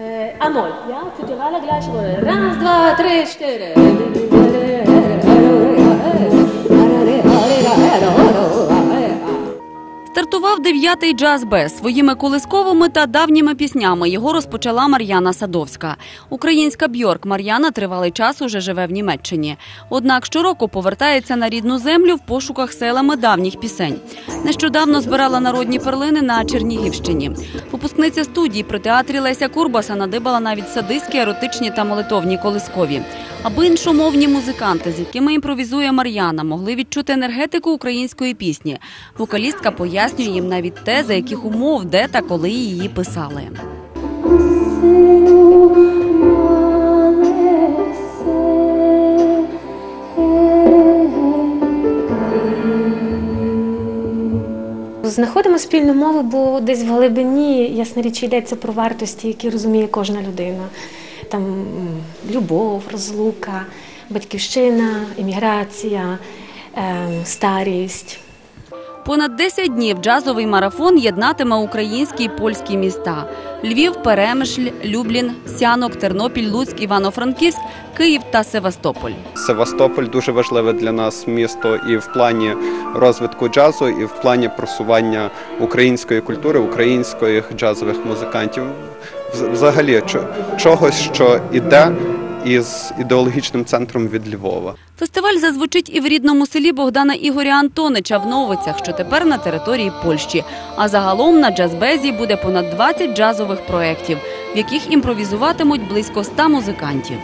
Eh, amol, ia? Câteva la glaș, Raz, dva, trei, ștere. Дев'ятий джаз Б своїми колисковими та давніми піснями. Його розпочала Мар'яна Садовська. Українська Бьорк Мар'яна тривалий час уже живе в Німеччині. Однак щороку повертається на рідну землю в пошуках селами давніх пісень. Нещодавно збирала народні перлини на Чернігівщині. Випускниця студії при театрі Леся Курбаса надибала навіть садистські, еротичні та молитовні колискові. Аби іншомовні музиканти, з якими імпровізує Мар'яна, могли відчути енергетику української пісні. Вокалістка пояснює їм навіть те, за яких умов, де та коли її писали. Знаходимо спільну мову, бо десь в глибині, ясна річ, йдеться про вартості, які розуміє кожна людина. Там любов, розлука, батьківщина, імміграція, ем, старість. Понад 10 днів джазовий марафон єднатиме українські і польські міста: Львів, Перемишль, Люблін, Сянок, Тернопіль, Луцьк, Івано-Франківськ, Київ та Севастополь. Севастополь дуже важливе для нас місто і в плані розвитку джазу, і в плані просування української культури, українських джазових музикантів. Взагалі, чогось, що іде із ідеологічним центром від Львова. Фестиваль зазвучить і в рідному селі Богдана Ігоря Антонича в Новицях, що тепер на території Польщі. А загалом на джазбезі буде понад 20 джазових проєктів, в яких імпровізуватимуть близько 100 музикантів.